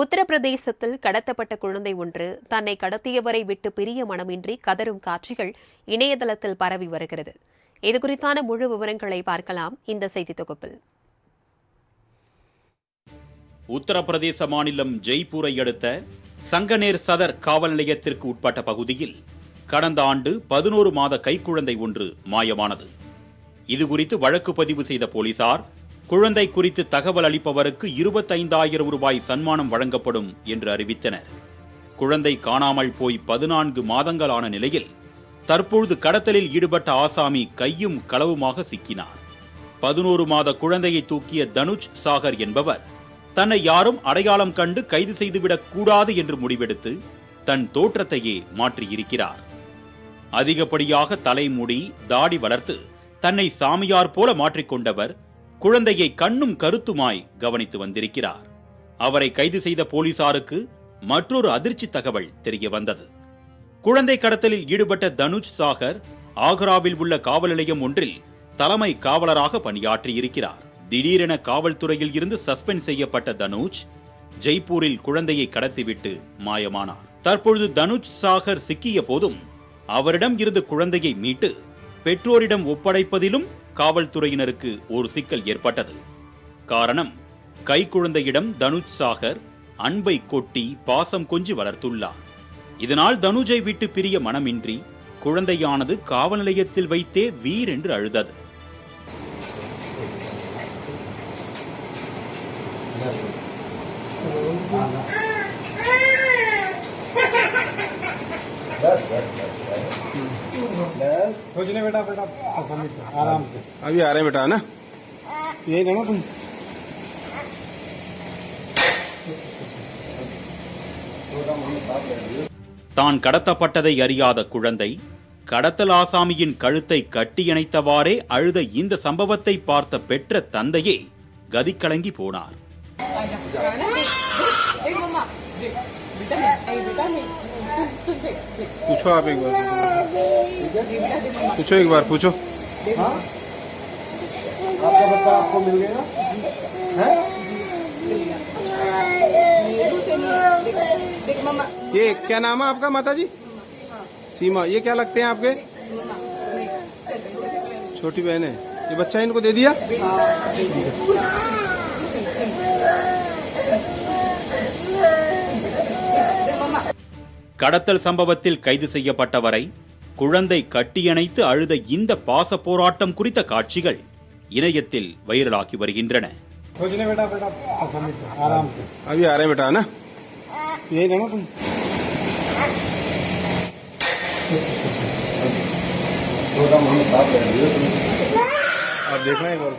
உத்தரப்பிரதேசத்தில் கடத்தப்பட்ட குழந்தை ஒன்று தன்னை கடத்தியவரை விட்டு பிரிய மனமின்றி கதறும் காட்சிகள் இணையதளத்தில் பரவி வருகிறது. இதுகுறித்தான முழு விவரங்களை பார்க்கலாம் இந்த செய்தி தொகுப்பில். உத்தரப்பிரதேச மாநிலம் ஜெய்ப்பூரை அடுத்த சங்கநேர் சதர் காவல் நிலையத்திற்கு உட்பட்ட பகுதியில் கடந்த ஆண்டு பதினோரு மாத கைக்குழந்தை ஒன்று மாயமானது. இதுகுறித்து வழக்கு பதிவு செய்த போலீசார் குழந்தை குறித்து தகவல் அளிப்பவருக்கு இருபத்தைந்தாயிரம் ரூபாய் சன்மானம் வழங்கப்படும் என்று அறிவித்தனர். குழந்தை காணாமல் போய் பதினான்கு மாதங்களான நிலையில் தற்பொழுது கடத்தலில் ஈடுபட்ட ஆசாமி கையும் களவுமாக சிக்கினார். பதினோரு மாத குழந்தையை தூக்கிய தனுஜ் சாகர் என்பவர் தன்னை யாரும் அடையாளம் கண்டு கைது செய்துவிடக் கூடாது என்று முடிவெடுத்து தன் தோற்றத்தையே மாற்றியிருக்கிறார். அதிகப்படியாக தலைமுடி தாடி வளர்த்து தன்னை சாமியார் போல மாற்றிக்கொண்டவர் குழந்தையை கண்ணும் கருத்துமாய் கவனித்து வந்திருக்கிறார். அவரை கைது செய்த போலீசாருக்கு மற்றொரு அதிர்ச்சி தகவல் தெரிய வந்தது. குழந்தை கடத்தலில் ஈடுபட்ட தனுஜ் சாகர் ஆக்ராவில் உள்ள காவல் நிலையம் ஒன்றில் தலைமை காவலராக பணியாற்றியிருக்கிறார். திடீரென காவல்துறையில் இருந்து சஸ்பெண்ட் செய்யப்பட்ட தனுஜ் ஜெய்ப்பூரில் குழந்தையை கடத்திவிட்டு மாயமானார். தற்பொழுது தனுஜ் சாகர் சிக்கிய போதும் அவரிடம் இருந்து குழந்தையை மீட்டு பெற்றோரிடம் ஒப்படைப்பதிலும் காவல்துறையினருக்கு ஒரு சிக்கல் ஏற்பட்டது. காரணம் கைக்குழந்தையிடம் தனுஜ் சாகர் அன்பை கொட்டி பாசம் கொஞ்சி வளர்த்துள்ளார். இதனால் தனுஜை விட்டு பிரிய மனமின்றி குழந்தையானது காவல் நிலையத்தில் வைத்தே வீர் என்று அழுதது. कुछ नहीं बेटा बेटा आसानी से आराम से अभी आ रहे हैं बेटा है ना यही रहना तुम தான் கடத்தப்பட்டதை அறியாத குழந்தை கடத்தல் ஆசாமியின் கழுத்தை கட்டியணைத்தவாறே அழுத இந்த சம்பவத்தை பார்த்த பெற்ற தந்தையே கதிக்கலங்கி போனார் पूछो आप एक बार। पूछो एक बार पूछो। आपका बच्चा आपको मिल गया? ये क्या नाम है आपका माता जी सीमा ये क्या लगते हैं आपके? छोटी बहन है। ये बच्चा इनको दे दिया। கடத்தல் சம்பவத்தில் கைது செய்யப்பட்டவரை குழந்தை கட்டியணைத்து அழுத இந்த பாச போராட்டம் குறித்த காட்சிகள் இணையத்தில் வைரலாகி வருகின்றன कुछ नहीं बेटा बेटा आसानी से आराम से अभी आ रहे हैं बेटा है ना यही रहना तुम आप देखना एक बार